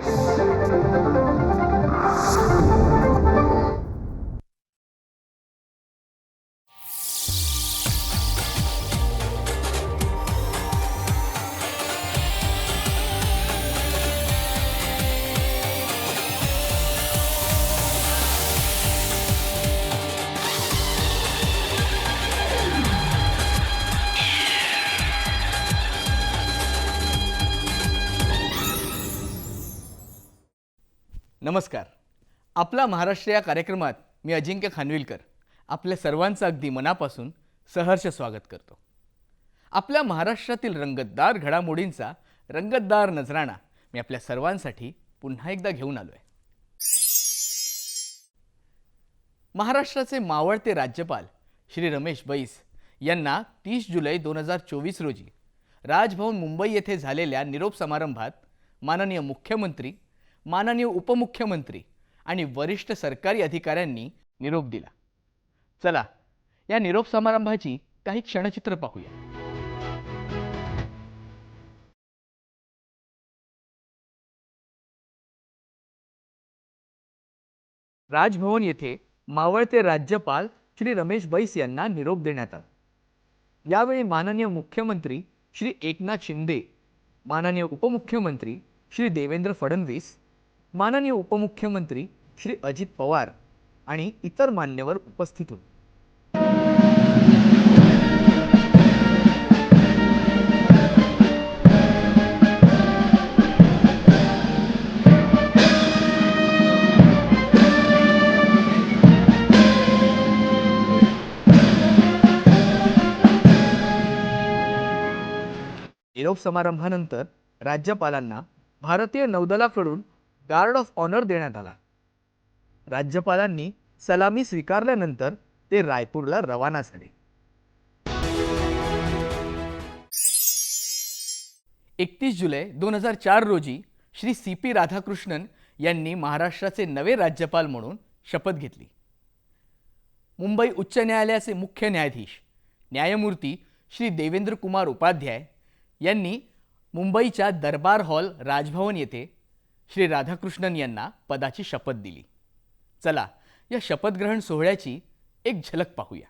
you नमस्कार. आपला महाराष्ट्र या कार्यक्रमात मी अजिंक्य खानविलकर आपल्या सर्वांचं अगदी मनापासून सहर्ष स्वागत करतो. आपल्या महाराष्ट्रातील रंगतदार घडामोडींचा रंगतदार नजराणा मी आपल्या सर्वांसाठी पुन्हा एकदा घेऊन आलो आहे महाराष्ट्राचे मावळते राज्यपाल श्री रमेश बैस यांना तीस जुलै दोन हजार चोवीस रोजी राजभवन मुंबई येथे झालेल्या निरोप समारंभात माननीय मुख्यमंत्री माननीय उपमुख्यमंत्री आणि वरिष्ठ सरकारी अधिकाऱ्यांनी निरोप दिला. चला या निरोप समारंभाची काही क्षणचित्र पाहूया. राजभवन येथे मावळते राज्यपाल श्री रमेश बैस यांना निरोप देण्यात आला. यावेळी माननीय मुख्यमंत्री श्री एकनाथ शिंदे माननीय उपमुख्यमंत्री श्री देवेंद्र फडणवीस माननीय उपमुख्यमंत्री श्री अजित पवार आणि इतर मान्यवर उपस्थित होते. निरोप समारंभानंतर राज्यपालांना भारतीय नौदलाकडून गार्ड ऑफ ऑनर देण्यात आला. राज्यपालांनी सलामी स्वीकारल्यानंतर ते रायपूरला रवाना झाले. एकतीस जुलै दोन हजार चार रोजी श्री सी पी राधाकृष्णन यांनी महाराष्ट्राचे नवे राज्यपाल म्हणून शपथ घेतली. मुंबई उच्च न्यायालयाचे मुख्य न्यायाधीश न्यायमूर्ती श्री देवेंद्र कुमार उपाध्याय यांनी मुंबईच्या दरबार हॉल राजभवन येथे श्री राधाकृष्णन यांना पदाची शपथ दिली. चला या शपथग्रहण सोहळ्याची एक झलक पाहूया.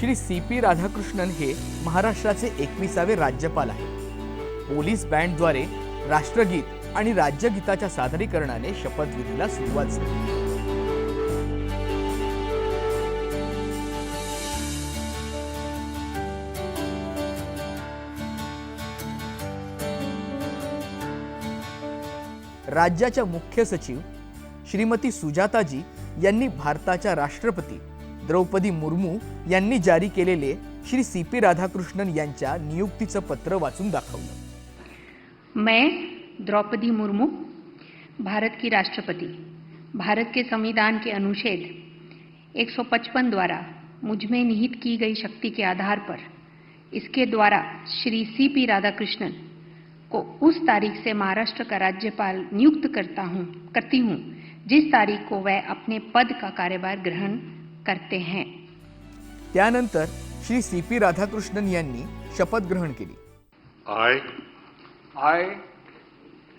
श्री सी पी राधाकृष्णन हे महाराष्ट्राचे एकविसावे राज्यपाल आहेत. पोलीस बँडद्वारे राष्ट्रगीत आणि राज्यगीताच्या सादरीकरणाने शपथविधीला सुरुवात झाली. राज्याच्या मुख्य सचिव श्रीमती सुजाताजी यांनी भारताच्या राष्ट्रपती द्रौपदी मुर्मू यांनी जारी केलेले श्री सी पी राधाकृष्णन यांच्या नियुक्तीचं पत्र वाचून दाखवलं. मैं द्रौपदी मुर्मू भारत की राष्ट्रपति भारत के संविधान के अनुच्छेद 155 द्वारा मुझ में निहित की गई शक्ति के आधार पर इसके द्वारा श्री सी पी राधाकृष्णन को उस तारीख से महाराष्ट्र का राज्यपाल नियुक्त करता हूँ करती हूँ जिस तारीख को वह अपने पद का कार्यभार ग्रहण करते हैं। त्यानंतर श्री सीपी राधाकृष्णन यांनी शपथ ग्रहण केली। I I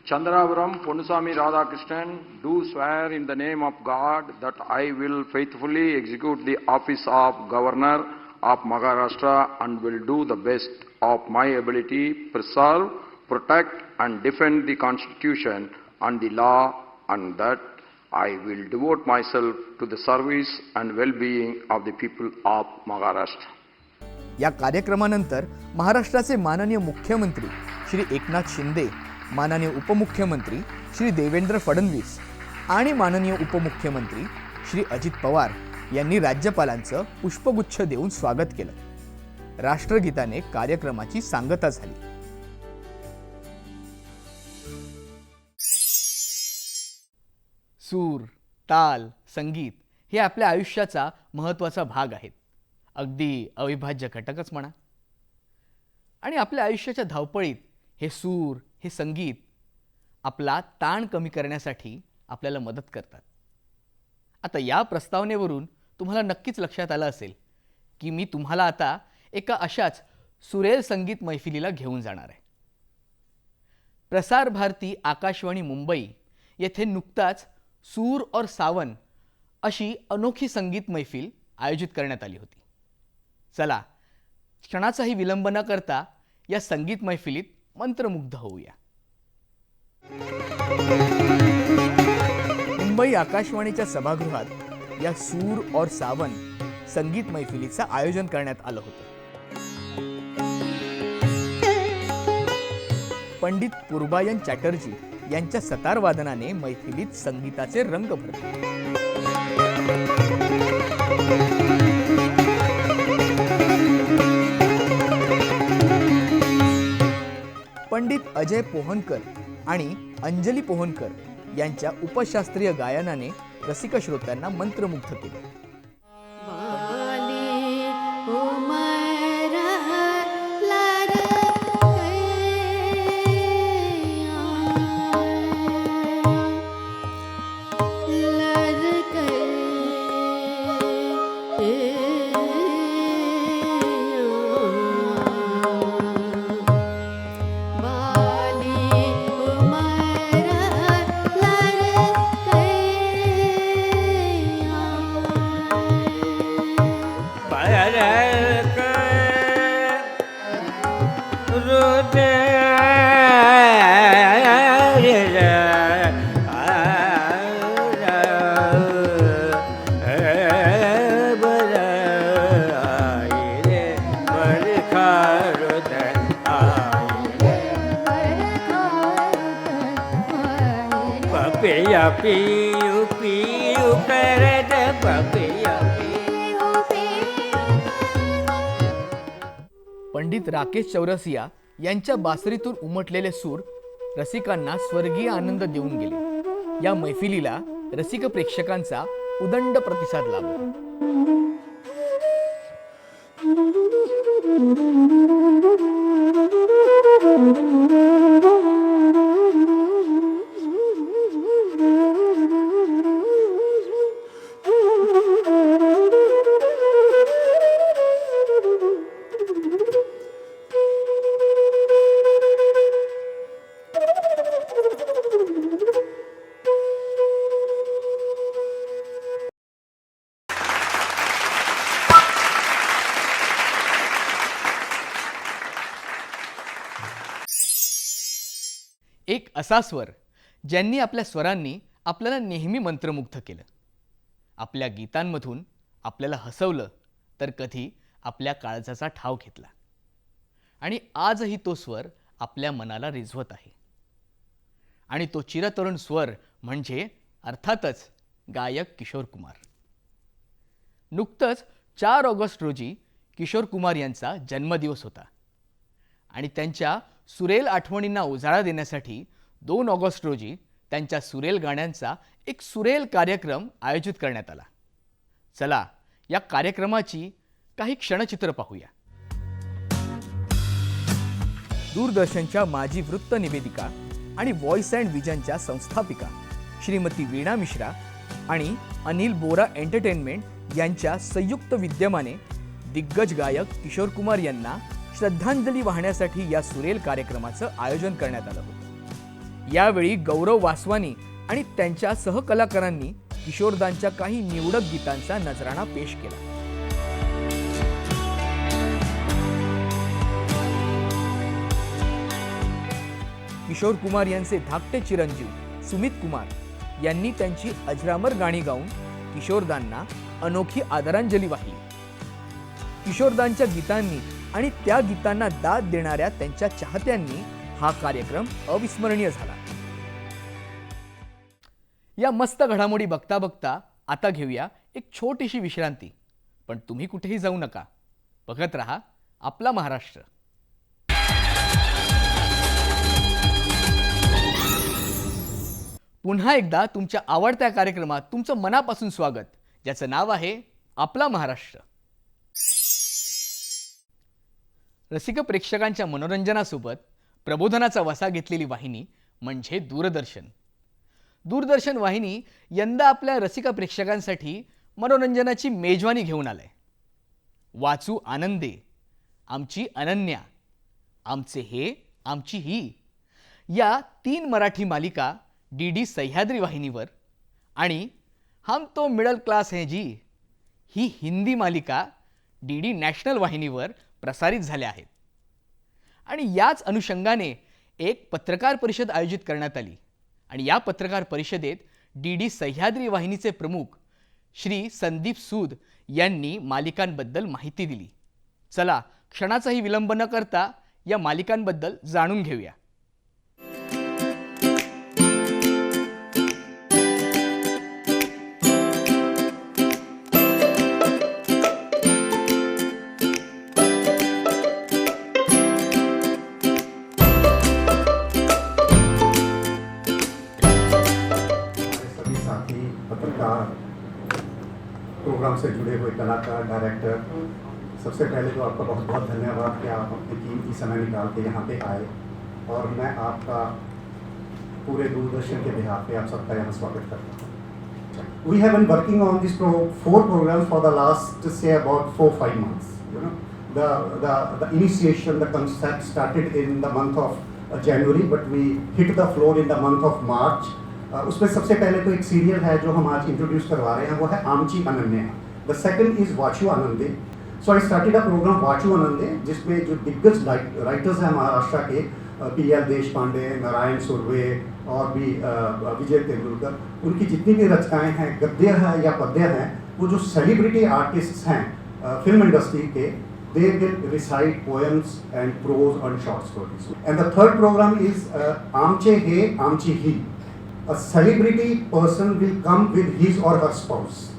Chandravaram Ponnuswamy Radhakrishnan do swear in the name of God that I will faithfully execute the office of governor of Maharashtra and will do the best of my ability preserve protect and defend the Constitution and the law and that I will devote myself to the service and well-being of the people of Maharashtra. या कार्यक्रमानंतर महाराष्ट्राचे माननीय मुख्यमंत्री श्री एकनाथ शिंदे माननीय उपमुख्यमंत्री श्री देवेंद्र फडणवीस आणि माननीय उपमुख्यमंत्री श्री अजित पवार यांनी राज्यपालांचं पुष्पगुच्छ देऊन स्वागत केलं राष्ट्रगीताने कार्यक्रमाची सांगता झाली सूर ताल संगीत हे आपल्या आयुष्याचा महत्त्वाचा भाग आहेत. अगदी अविभाज्य घटकच म्हणा. आणि आपल्या आयुष्याच्या धावपळीत हे सूर हे संगीत आपला ताण कमी करण्यासाठी आपल्याला मदत करतात. आता या प्रस्तावनेवरून तुम्हाला नक्कीच लक्षात आलं असेल की मी तुम्हाला आता एका अशाच सुरेल संगीत मैफिलीला घेऊन जाणार आहे. प्रसार भारती आकाशवाणी मुंबई येथे नुकताच सूर और सावन अशी अनोखी संगीत मैफिल आयोजित करण्यात आली होती. चला क्षणाचाही विलंब न करता या संगीत मैफिलीत मंत्रमुग्ध होऊया. मुंबई आकाशवाणीच्या सभागृहात या सूर और सावन संगीत मैफिलीचं आयोजन करण्यात आलं होतं. पंडित पूर्बायन चॅटर्जी यांच्या सतारवादनाने मैफिलीत संगीताचे रंग भरले. पंडित अजय पोहनकर आणि अंजली पोहनकर यांच्या उपशास्त्रीय गायनाने रसिक श्रोत्यांना मंत्रमुग्ध केले. पंडित राकेश चौरसिया यांच्या बासरीतून उमटलेले सूर रसिकांना स्वर्गीय आनंद देऊन गेले. या मैफिलीला रसिक प्रेक्षकांचा उदंड प्रतिसाद लाभला. असा स्वर ज्यांनी आपल्या स्वरांनी आपल्याला नेहमी मंत्रमुग्ध केलं. आपल्या गीतांमधून आपल्याला हसवलं तर कधी आपल्या काळजाचा ठाव घेतला. आणि आजही तो स्वर आपल्या मनाला रिझवत आहे. आणि तो चिरतरुण स्वर म्हणजे अर्थातच गायक किशोर कुमार. नुकतंच चार ऑगस्ट रोजी किशोर कुमार यांचा जन्मदिवस होता. आणि त्यांच्या सुरेल आठवणींना उजाळा देण्यासाठी दोन ऑगस्ट रोजी त्यांच्या सुरेल गाण्यांचा एक सुरेल कार्यक्रम आयोजित करण्यात आला. चला या कार्यक्रमाची काही क्षणचित्र पाहूया. दूरदर्शनच्या माजी वृत्त निवेदिका आणि व्हॉइस अँड विजनच्या संस्थापिका श्रीमती वीणा मिश्रा आणि अनिल बोरा एंटरटेनमेंट यांच्या संयुक्त विद्यमाने दिग्गज गायक किशोर कुमार यांना श्रद्धांजली वाहण्यासाठी या सुरेल कार्यक्रमाचं आयोजन करण्यात आलं होतं. यावेळी गौरव वासवानी आणि त्यांच्या सहकलाकारांनी किशोरदांच्या काही निवडक गीतांचा नजराणा पेश केला. किशोर कुमार यांचे धाकटे चिरंजीव सुमित कुमार यांनी त्यांची अजरामर गाणी गाऊन किशोरदांना अनोखी आदरांजली वाहिली. किशोरदांच्या गीतांनी आणि त्या गीतांना दाद देणाऱ्या त्यांच्या चाहत्यांनी हा कार्यक्रम अविस्मरणीय झाला. या मस्त घडामोडी बघता बघता आता घेऊया एक छोटीशी विश्रांती. पण तुम्ही कुठेही जाऊ नका. बघत रहा आपला महाराष्ट्र. पुन्हा एकदा तुमच्या आवडत्या कार्यक्रमात तुमचं मनापासून स्वागत. ज्याचं नाव आहे आपला महाराष्ट्र. रसिक प्रेक्षकांच्या मनोरंजनासोबत प्रबोधनाचा वसा घेतलेली वाहिनी म्हणजे दूरदर्शन. दूरदर्शन वाहिनी यंदा आपल्या रसिका प्रेक्षकांसाठी मनोरंजनाची मेजवानी घेऊन आलंय. वाचू आनंदे आमची अनन्या आमचे हे आमची ही या तीन मराठी मालिका डी डी सह्याद्री वाहिनीवर आणि हम तो मिडल क्लास है जी ही हिंदी मालिका डी डी नॅशनल वाहिनीवर प्रसारित झाल्या आहेत. आणि याच अनुषंगाने एक पत्रकार परिषद आयोजित करण्यात आली. आणि या पत्रकार परिषदेत डी डी सह्याद्री वाहिनीचे प्रमुख श्री संदीप सूद यांनी मालिकांबद्दल माहिती दिली. चला क्षणाचाही विलंब न करता या मालिकांबद्दल जाणून घेऊया. से जुड़े हुए कलाकार डायरेक्टर सबसे पहले तो आपका बहुत बहुत धन्यवाद कि आप अपने कीमती समय निकाल के यहाँ पे आए और मैं आपका पूरे दूरदर्शन के बिहार पे आप सबका यहाँ स्वागत करता हूँ We have been on this pro four programs for the last say about four five months. You know, the the the initiation, the concept started in the month of uh, January, but we hit the floor in the month of March. Uh, उसमें सबसे पहले तो एक serial है जो हम आज introduce करवा रहे हैं वो है आमची Ananya the second is Vachu Anande so I started a program Vachu Anande जिसमें जो दिग्गज राइटर्स हैं महाराष्ट्र के पी एल देश पांडे नारायण सुरवे और भी विजय तेंदुलकर उनकी जितनी भी रचनाएँ हैं गद्य है या पद्य हैं वो जो सेलिब्रिटी आर्टिस्ट हैं फ़िल्म इंडस्ट्री के will recite poems and prose and short stories. And the third program is uh, Amche He, Amchi He. A celebrity person will come with his or her spouse.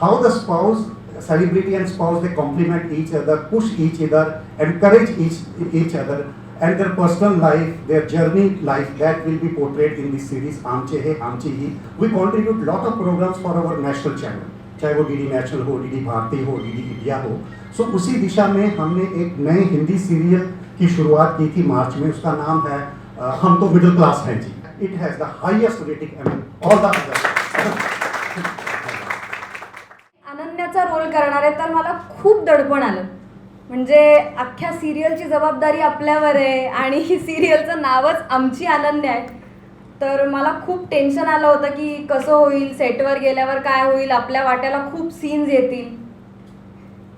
How the spouse, celebrity and spouse, they complement each other, push each other, encourage each, each other, and their personal life, their journey life, that will be portrayed in this series, Amche He, Amchi Hi. We contribute lot of programs for our national channel. चाहे वो DD national हो DD Bharati हो DD India हो so उसी दिशा में हमने एक नए हिंदी सीरियल की शुरुआत की थी मार्च में उसका नाम है अ, हम तो मिडिल क्लास हैं जी it has the highest rating all the role करणार आहे तर मला खूप दडपण आलं. म्हणजे अख्ख्या सिरियलची जबाबदारी आपल्यावर आहे आणि ही सिरियलचं नावच आमची आनंद आहे. तर मला खूप टेन्शन आलं होतं की कसं होईल सेटवर गेल्यावर काय होईल आपल्या वाट्याला खूप सीन्स येतील.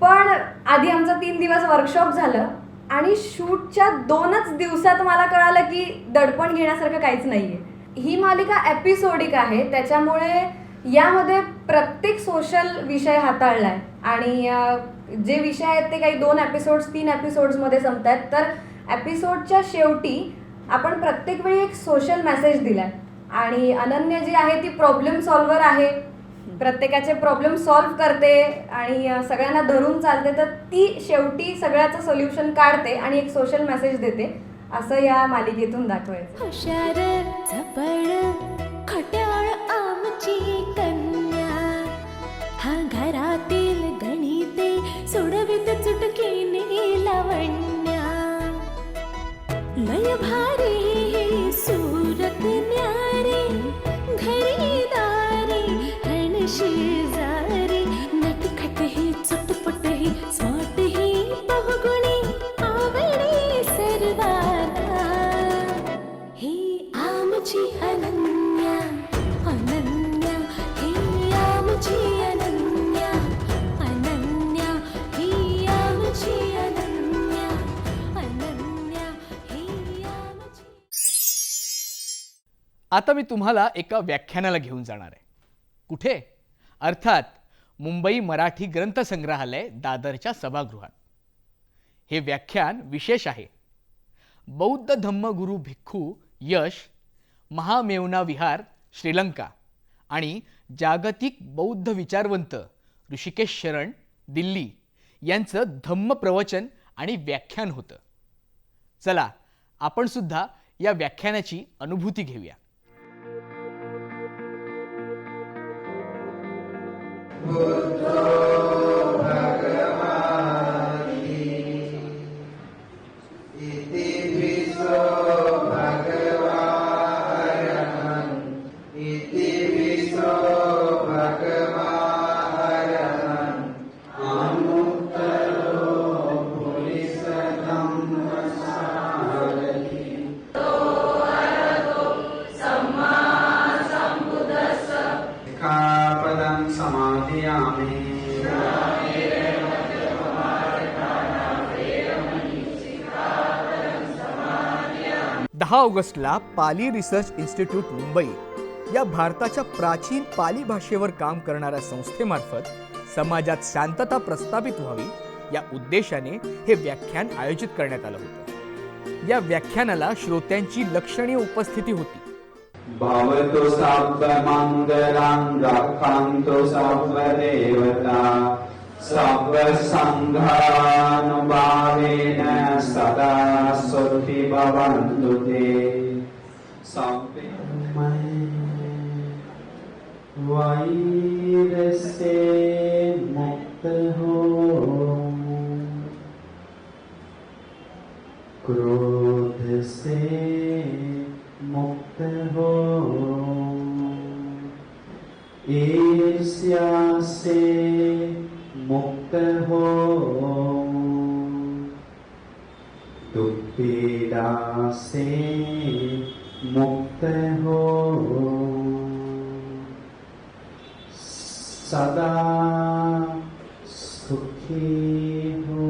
पण आधी आमचं तीन दिवस वर्कशॉप झालं आणि शूटच्या दोनच दिवसात मला कळालं की दडपण घेण्यासारखं काहीच नाही आहे ही मालिका एपिसोडिक आहे त्याच्यामुळे यामध्ये प्रत्येक सोशल विषय हाताळलाय. आणि जे विषय आहेत ते काही दोन एपिसोड्स तीन एपिसोड्समध्ये संपत आहेत तर एपिसोडच्या शेवटी आपण प्रत्येक वेळी एक सोशल मेसेज दिलाय. आणि अनन्य जी आहे ती प्रॉब्लेम सॉल्व्हर आहे. प्रत्येकाचे प्रॉब्लेम सॉल्व्ह करते आणि सगळ्यांना धरून चालते. तर ती शेवटी सगळ्याचं सोल्युशन काढते आणि एक सोशल मेसेज देते. असं या मालिकेतून दाखवायचं. भारी आता मी तुम्हाला एका व्याख्यानाला घेऊन जाणार आहे. कुठे? अर्थात मुंबई मराठी ग्रंथसंग्रहालय दादरच्या सभागृहात. हे व्याख्यान विशेष आहे. बौद्ध धम्मगुरू भिक्खू यश महामेवना विहार श्रीलंका आणि जागतिक बौद्ध विचारवंत ऋषिकेश शरण दिल्ली यांचं धम्म प्रवचन आणि व्याख्यान होतं. चला आपण सुद्धा या व्याख्यानाची अनुभूती घेऊया. Mundo दहा ऑगस्टला पाली रिसर्च इन्स्टिट्यूट मुंबई या भारताच्या प्राचीन पाली भाषेवर काम करणाऱ्या संस्थेमार्फत समाजात शांतता प्रस्थापित व्हावी या उद्देशाने हे व्याख्यान आयोजित करण्यात आलं होतं. या व्याख्यानाला श्रोत्यांची लक्षणीय उपस्थिती होती. भवतु सर्वदेवता सर्वसङ्घानुभावेन सदा सुखी भवन्तु। वैर से मुक्त हो क्रोध से मुक्त हो ईर्ष्या से मुक्त हो दुख पीड़ा से मुक्त हो सदा सुखी हो।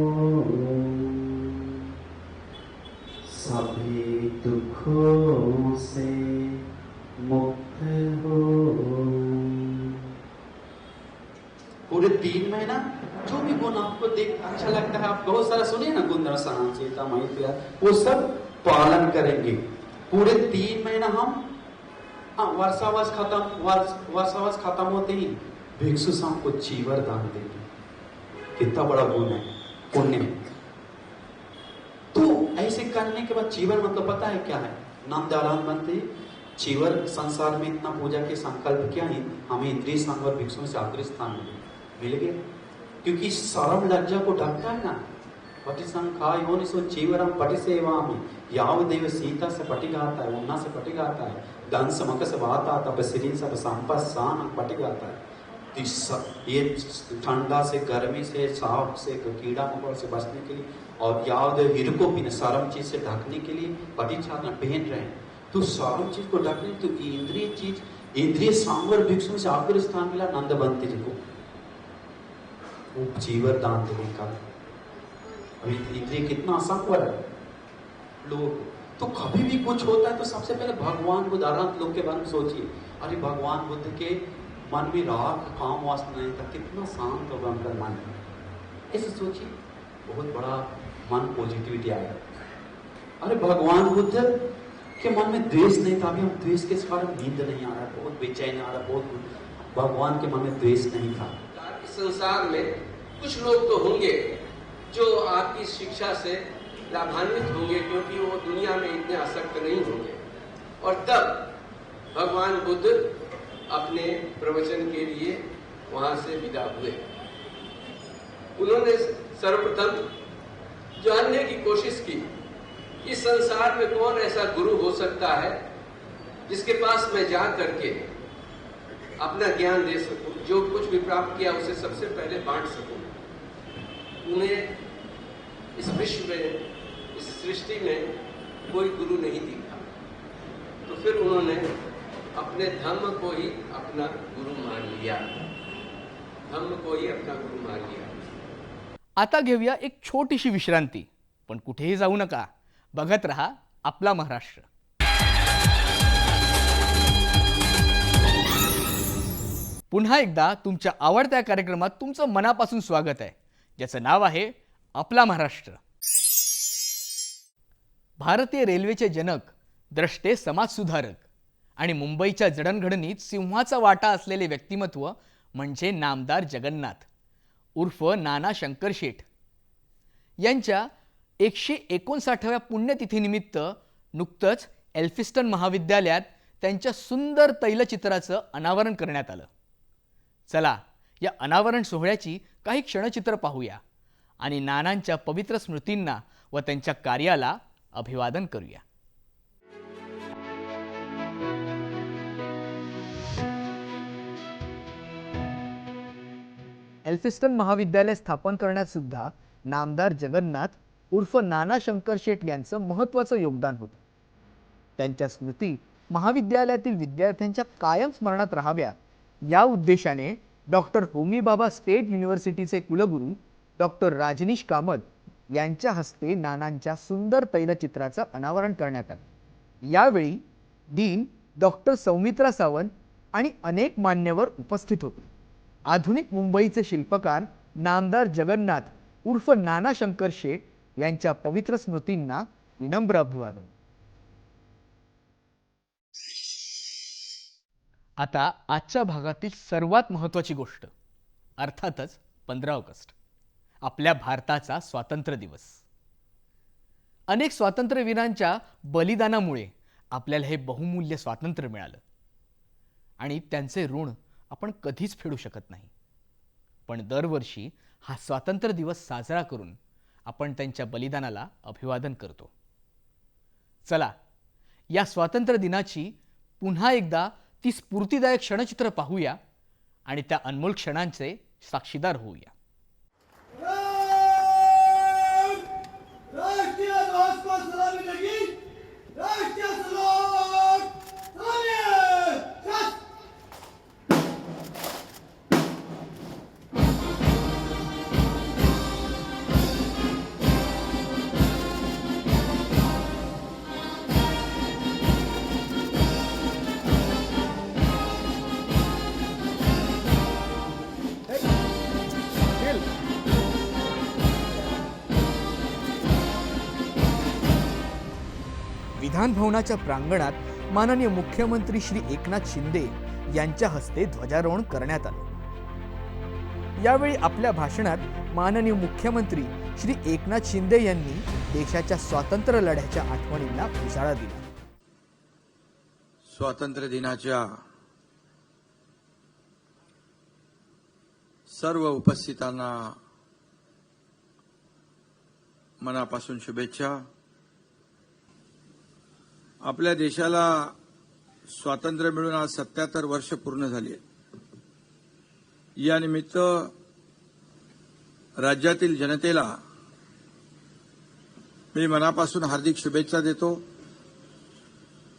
सभी दुखों से मुक्त हो। पूरे तीन महीना जो भी गुण आपको देख अच्छा लगता है, आप बहुत सारा सुनिए ना, गुंदर, सहन सीता मैत्रिया वो सब पालन करेंगे। पूरे तीन महीना हम हाँ वर्षावास खत्म वर्षावास खत्म होते ही भिक्षु शाम को चीवर दान देंगे कितना बड़ा गुण है, पुण्य तो ऐसे करने के बाद चीवर मतलब पता है क्या है? नाम दालान बनते चीवर संसार में इतना पूजा के संकल्प किया ही? हमें इंद्रिय संग और भिक्षुओं से आखिरी स्थान मिले। मिल गया। क्योंकि शर्म लज्जा को ढकता है ना पटि संखाय हो निसो चीवरम याव देव सीता से पटि गाता है, उन्ना से पटि गाता है दंस मकस वाता तप श्री सब संपत सान पटि गाता है। ये ठंडा से, गर्मी से सांप से, कीड़ा मकोड़ से बचने के लिए और याद हिरको भी सरम चीज़ से ढकने के लिए पटी छात्र पहन रहे हैं। तो सरम चीज़ को ढकने तो इंद्रिय चीज़, इंद्रिय सांवर भिक्षु से आखिरी स्थान मिला नंद बंती जी को। वो जीवन दान देने का इंद्रिय कितना असंवर है लोगों तो कभी भी कुछ होता है तो सबसे पहले भगवान बुद्ध अनंत लोग के बारे में सोचिए। अरे भगवान बुद्ध के मन में राग काम वासना नहीं था, कितना शांत होगा उनका मन ऐसे सोचिए, बहुत बड़ा मन पॉजिटिविटी आया। अरे भगवान बुद्ध, के मन में द्वेष नहीं था, अभी हम द्वेष के कारण नींद नहीं आ रहा, बहुत बेचैन आ रहा, बहुत भगवान के मन में द्वेष नहीं था। संसार में कुछ लोग तो होंगे जो आपकी शिक्षा से लाभान्वित होंगे, क्योंकि वो दुनिया में इतने आसक्त नहीं होंगे। और तब भगवान बुद्ध अपने प्रवचन के लिए वहाँ से विदा हुए। उन्होंने सर्वप्रथम जानने की कोशिश की इस संसार में कौन ऐसा गुरु हो सकता है जिसके पास मैं जा करके अपना ज्ञान दे सकूँ, जो कुछ भी प्राप्त किया उसे सबसे पहले बांट सकूँ। उन्हें इस विश्व में, इस सृष्टि में कोई गुरु नहीं दिखा। तो फिर उन्होंने अपने धर्म को ही अपना गुरु मान लिया। धर्म को ही अपना गुरु मान लिया। आता घेऊया एक छोटीशी विश्रांती पण कुठेही जाऊ नका. बघत रहा आपला महाराष्ट्र. पुन्हा एकदा तुमच्या आवडत्या कार्यक्रमात तुमचं मनापासून स्वागत आहे ज्याचं नाव आहे आपला महाराष्ट्र. भारतीय रेल्वेचे जनक द्रष्टे समाजसुधारक. आणि मुंबईच्या जडणघडणीत सिंहाचा वाटा असलेले व्यक्तिमत्व म्हणजे नामदार जगन्नाथ उर्फ नाना शंकरशेठ यांच्या एकशे एकोणसाठाव्या पुण्यतिथीनिमित्त नुकतंच एल्फिस्टन महाविद्यालयात त्यांच्या सुंदर तैलचित्राचं अनावरण करण्यात आलं. चला या अनावरण सोहळ्याची काही क्षणचित्र पाहूया आणि नानांच्या पवित्र स्मृतींना व त्यांच्या कार्याला अभिवादन करूया. एल्फिस्टन महाविद्यालय स्थापन करण्यात सुद्धा नामदार जगन्नाथ उर्फ नाना शंकर शेठ यांचं महत्त्वाचं योगदान होतं. त्यांच्या स्मृती महाविद्यालयातील विद्यार्थ्यांच्या कायम स्मरणात राहाव्या या उद्देशाने डॉक्टर होमी बाबा स्टेट युनिव्हर्सिटीचे कुलगुरू डॉक्टर राजनीश कामत यांच्या हस्ते नानांच्या सुंदर तैलचित्राचं अनावरण करण्यात आलं. यावेळी डीन डॉक्टर सौमित्रा सावंत आणि अनेक मान्यवर उपस्थित होते. आधुनिक मुंबईचे शिल्पकार नामदार जगन्नाथ उर्फ नाना शंकर शेठ यांच्या पवित्र स्मृतींना विनम्र अभिवादन. आता आजच्या भागातील सर्वात महत्त्वाची गोष्ट अर्थातच पंधरा ऑगस्ट आपल्या भारताचा स्वातंत्र्य दिवस. अनेक स्वातंत्र्यवीरांच्या बलिदानामुळे आपल्याला हे बहुमूल्य स्वातंत्र्य मिळालं आणि त्यांचे ऋण आपण कधीच फेडू शकत नाही. पण दरवर्षी हा स्वातंत्र्य दिवस साजरा करून आपण त्यांच्या बलिदानाला अभिवादन करतो. चला या स्वातंत्र्य दिनाची पुन्हा एकदा ती स्फूर्तिदायक क्षणचित्र पाहूया आणि त्या अनमोल क्षणांचे साक्षीदार होऊया. विधानभवनाच्या प्रांगणात माननीय मुख्यमंत्री श्री एकनाथ शिंदे यांच्या हस्ते ध्वजारोहण करण्यात आलं. यावेळी आपल्या भाषणात माननीय मुख्यमंत्री श्री एकनाथ शिंदे यांनी देशाच्या स्वातंत्र्य लढ्याच्या आठवणींना उजाळा दिला. स्वातंत्र्य दिनाच्या सर्व उपस्थितांना मनापासून शुभेच्छा. आपल्या देशाला स्वातंत्र्य मिळून आज सत्याहत्तर वर्ष पूर्ण झाली आहेत यानिमित्त राज्यातील जनतेला मी मनापासून हार्दिक शुभेच्छा देतो.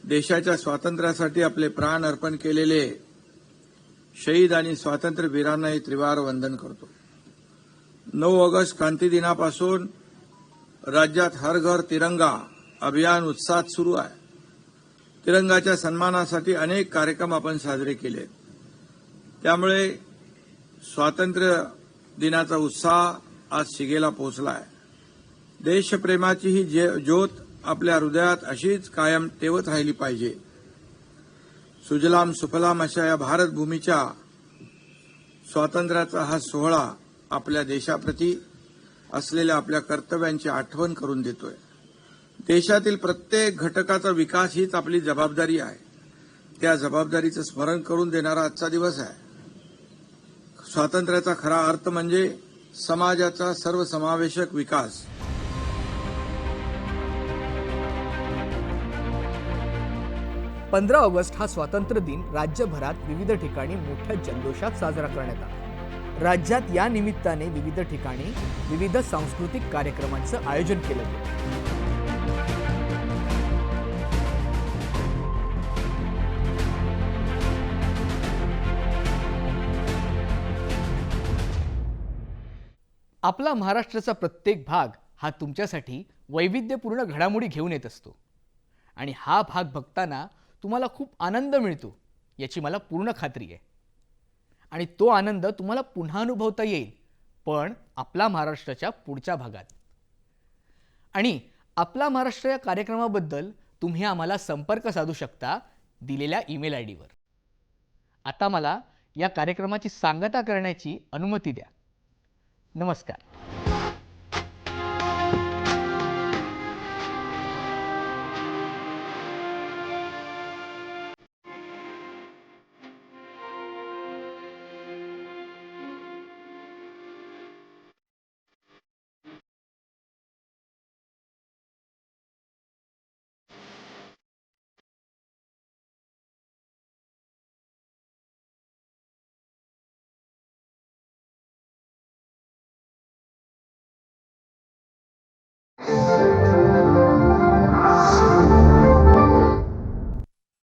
देशाच्या स्वातंत्र्यासाठी आपले प्राण अर्पण केलेले शहीद आणि स्वातंत्र्यवीरांनाही त्रिवार वंदन करतो. नऊ ऑगस्ट क्रांती दिनापासून राज्यात हर घर तिरंगा अभियान उत्साहात सुरू आहे. तिरंगाच्या सन्मानासाठी अनेक कार्यक्रम आपण साजरे केले. त्यामुळे स्वातंत्र्य दिनाचा उत्साह आज शिगेला पोहोचला आहे देशप्रेमाची ही जे ज्योत आपल्या हृदयात अशीच कायम तेवत राहिली पाहिजे. सुजलाम सुफलाम अशा या भारतभूमीच्या स्वातंत्र्याचा हा सोहळा आपल्या देशाप्रती असलेल्या आपल्या कर्तव्यांची आठवण करून देतोय. देशातील प्रत्येक घटकाचा विकास हीच आपली जबाबदारी आहे. त्या जबाबदारीचं स्मरण करून देणारा आजचा दिवस आहे. स्वातंत्र्याचा खरा अर्थ म्हणजे समाजाचा सर्वसमावेशक विकास. पंधरा ऑगस्ट हा स्वातंत्र्य दिन राज्यभरात विविध ठिकाणी मोठ्या जल्लोषात साजरा करण्यात आला. राज्यात या निमित्ताने विविध ठिकाणी विविध सांस्कृतिक कार्यक्रमांचं आयोजन केलं गेलं. आपला महाराष्ट्राचा प्रत्येक भाग हा तुमच्यासाठी वैविध्यपूर्ण घडामोडी घेऊन येत असतो. आणि हा भाग बघताना तुम्हाला खूप आनंद मिळतो याची मला पूर्ण खात्री आहे. आणि तो आनंद तुम्हाला पुन्हा अनुभवता येईल पण आपला महाराष्ट्राच्या पुढच्या भागात. आणि आपला महाराष्ट्र या कार्यक्रमाबद्दल तुम्ही आम्हाला संपर्क साधू शकता दिलेल्या ईमेल आय डीवर. आता मला या कार्यक्रमाची सांगता करण्याची अनुमती द्या. नमस्कार।